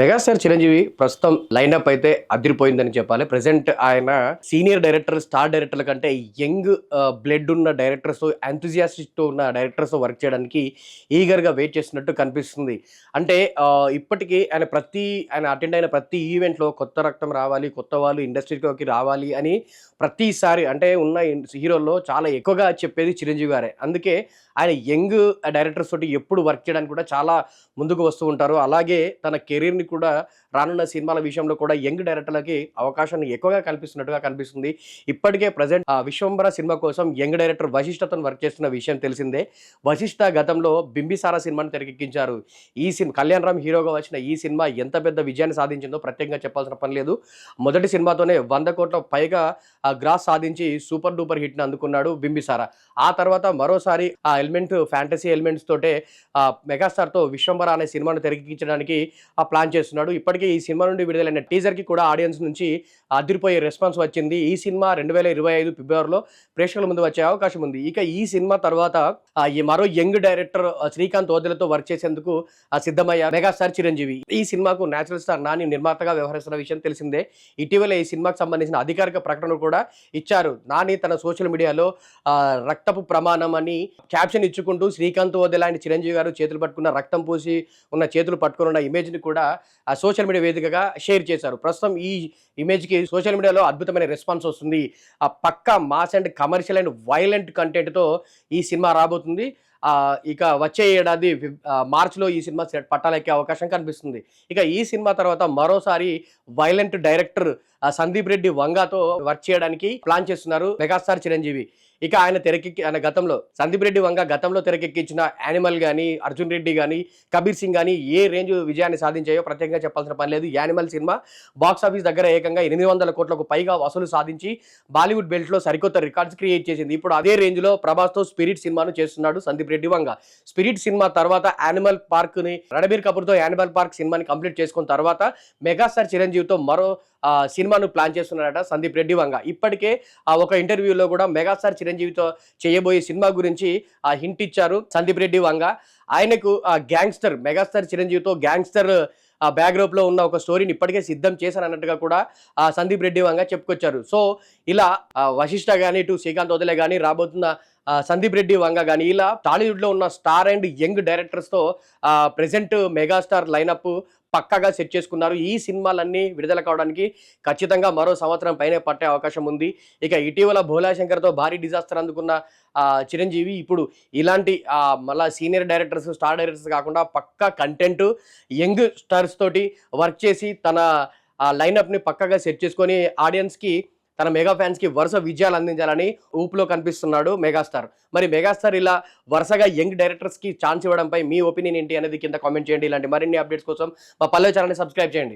Megastar Chiranjeevi ప్రస్తుతం line-up అయితే అదిరిపోయిందని చెప్పాలి. ప్రజెంట్ ఆయన సీనియర్ డైరెక్టర్ స్టార్ డైరెక్టర్ల కంటే యంగ్ బ్లడ్ ఉన్న డైరెక్టర్స్ ఎంతజియాస్టిక్ ఉన్న డైరెక్టర్స్ వర్క్ చేయడానికి ఈగర్గా వెయిట్ చేస్తున్నట్టు కనిపిస్తుంది. అంటే ఇప్పటికీ ఆయన ప్రతి ఆయన అటెండ్ అయిన ప్రతి ఈవెంట్లో కొత్త రక్తం రావాలి కొత్త వాళ్ళు ఇండస్ట్రీలోకి రావాలి అని ప్రతిసారి అంటే ఉన్న హీరోల్లో చాలా ఎక్కువగా చెప్పేది చిరంజీవి గారే. అందుకే ఆయన యంగ్ డైరెక్టర్స్ తోటి ఎప్పుడు వర్క్ చేయడానికి కూడా చాలా ముందుకు వస్తూ ఉంటారు. అలాగే తన కెరీర్ని కూడా రానున్న సినిమాల విషయంలో కూడా యంగ్ డైరెక్టర్లకి అవకాశాన్ని ఎక్కువగా కల్పిస్తున్నట్టుగా కనిపిస్తుంది. ఇప్పటికే ప్రజెంట్ విశ్వంబర సినిమా కోసం యంగ్ డైరెక్టర్ వశిష్ఠతో వర్క్ చేస్తున్న విషయం తెలిసిందే. వశిష్ఠ గతంలో బింబిసారా సినిమాను తెరకెక్కించారు. ఈ సినిమా కళ్యాణ్ రామ్ హీరోగా వచ్చిన ఈ సినిమా ఎంత పెద్ద విజయాన్ని సాధించిందో ప్రత్యేకంగా చెప్పాల్సిన పని లేదు. మొదటి సినిమాతోనే వంద కోట్ల పైగా గ్రాస్ సాధించి సూపర్ డూపర్ హిట్ని అందుకున్నాడు బింబిసారా. ఆ తర్వాత మరోసారి ఆ ఎలిమెంట్ ఫ్యాంటసీ ఎలిమెంట్స్ తోటే ఆ మెగాస్టార్తో విశ్వంబర అనే సినిమాను తెరకెక్కించడానికి ఆ ప్లాన్ చేస్తున్నాడు. ఇప్పటికే ఈ సినిమా నుండి విడుదలైన టీజర్కి కూడా ఆడియన్స్ నుంచి అదిరిపోయే రెస్పాన్స్ వచ్చింది. ఈ సినిమా రెండు వేల ఇరవై ఐదు ఫిబ్రవరిలో ప్రేక్షకుల ముందు వచ్చే అవకాశం ఉంది. ఇక ఈ సినిమా తర్వాత ఈ మరో యంగ్ డైరెక్టర్ శ్రీకాంత్ ఓదెలతో వర్క్ చేసేందుకు సిద్ధమయ్యారు మెగాస్టార్ చిరంజీవి. ఈ సినిమాకు నేచురల్ స్టార్ నాని నిర్మాతగా వ్యవహరిస్తున్న విషయం తెలిసిందే. ఇటీవల ఈ సినిమాకు సంబంధించిన అధికారిక ప్రకటన కూడా ఇచ్చారు. నాని తన సోషల్ మీడియాలో రక్తపు ప్రమాణం అని క్యాప్షన్ ఇచ్చుకుంటూ శ్రీకాంత్ ఓదెల ఆయన చిరంజీవి గారు చేతులు పట్టుకున్న రక్తం పూసి ఉన్న చేతులు పట్టుకుని ఉన్న ఇమేజ్ని కూడా ఆ సోషల్ మీడియా వేదికగా షేర్ చేశారు. ప్రస్తుతం ఈ ఇమేజ్కి సోషల్ మీడియాలో అద్భుతమైన రెస్పాన్స్ వస్తుంది. ఆ పక్క mass and commercial and violent కంటెంట్తో ఈ సినిమా రాబోతుంది. ఇక వచ్చే ఏడాది మార్చిలో ఈ సినిమా సెట్ పట్టాలెక్కే అవకాశం కనిపిస్తుంది. ఇక ఈ సినిమా తర్వాత మరోసారి వైలెంట్ డైరెక్టర్ సందీప్ రెడ్డి వంగతో వర్క్ చేయడానికి ప్లాన్ చేస్తున్నారు మెగాస్టార్ చిరంజీవి. ఇక ఆయన తెరకెక్కి ఆయన గతంలో సందీప్ రెడ్డి వంగ గతంలో తెరకెక్కించిన యానిమల్ కానీ అర్జున్ రెడ్డి కానీ కబీర్ సింగ్ కానీ ఏ రేంజ్ విజయాన్ని సాధించాయో ప్రత్యేకంగా చెప్పాల్సిన పని లేదు. యానిమల్ సినిమా బాక్స్ ఆఫీస్ దగ్గర ఏకంగా ఎనిమిది వందల కోట్లకు పైగా వసూలు సాధించి బాలీవుడ్ బెల్ట్లో సరికొత్త రికార్డ్స్ క్రియేట్ చేసింది. ఇప్పుడు అదే రేంజ్లో స్పిరిట్ సినిమాను చేస్తున్నాడు సందీప్ రెడ్డి వంగ. స్పిరిట్ సినిమా తర్వాత యానిమల్ పార్క్ని రణబీర్ కపూర్తో యానిమల్ పార్క్ సినిమాని కంప్లీట్ చేసుకున్న తర్వాత మెగాస్టార్ చిరంజీవితో మరో సినిమాను ప్లాన్ చేస్తున్నాడట సందీప్ రెడ్డి వంగ. ఇప్పటికే ఆ ఒక ఇంటర్వ్యూలో కూడా మెగాస్టార్ చిరంజీవితో చేయబోయే సినిమా గురించి ఆ హింట్ ఇచ్చారు సందీప్ రెడ్డి వంగ. ఆయనకు ఆ గ్యాంగ్స్టర్ మెగాస్టార్ చిరంజీవితో గ్యాంగ్స్టర్ ఆ బ్యాక్గ్రౌండ్ ఉన్న ఒక స్టోరీని ఇప్పటికే సిద్ధం చేశాను అన్నట్టుగా కూడా ఆ సందీప్ రెడ్డి వంగ చెప్పుకొచ్చారు. సో ఇలా ఆ, వశిష్ఠ కానీ ఇటు శ్రీకాంత్ వదిలే కానీ రాబోతున్న సందీప్ రెడ్డి వంగ కానీ ఇలా టాలీవుడ్లో ఉన్న స్టార్ అండ్ యంగ్ డైరెక్టర్స్తో ప్రజెంట్ ప్రెసెంట్ మెగాస్టార్ లైనప్ పక్కాగా సెట్ చేసుకున్నారు. ఈ సినిమాలన్నీ విడుదల కావడానికి ఖచ్చితంగా మరో సంవత్సరం పైనే పట్టే అవకాశం ఉంది. ఇక ఇటీవల భోలాశంకర్తో భారీ డిజాస్టర్ అందుకున్న చిరంజీవి ఇప్పుడు ఇలాంటి మళ్ళా సీనియర్ డైరెక్టర్స్ స్టార్ డైరెక్టర్స్ కాకుండా పక్కా కంటెంట్ యంగ్ స్టార్స్ తోటి వర్క్ చేసి తన లైనప్ని పక్కగా సెట్ చేసుకొని ఆడియన్స్కి తన మెగా ఫ్యాన్స్కి వరుస విజయాలు అందించాలని ఊపులో కనిపిస్తున్నాడు మెగాస్టార్. మరి మెగాస్టార్ ఇలా వరుసగా యంగ్ డైరెక్టర్స్కి ఛాన్స్ ఇవ్వడంపై మీ ఒపీనియన్ ఏంటి అనేది కింద కామెంట్ చేయండి. ఇలాంటి మరిన్ని అప్డేట్స్ కోసం మా పల్లె ఛానల్ని సబ్స్క్రైబ్ చేయండి.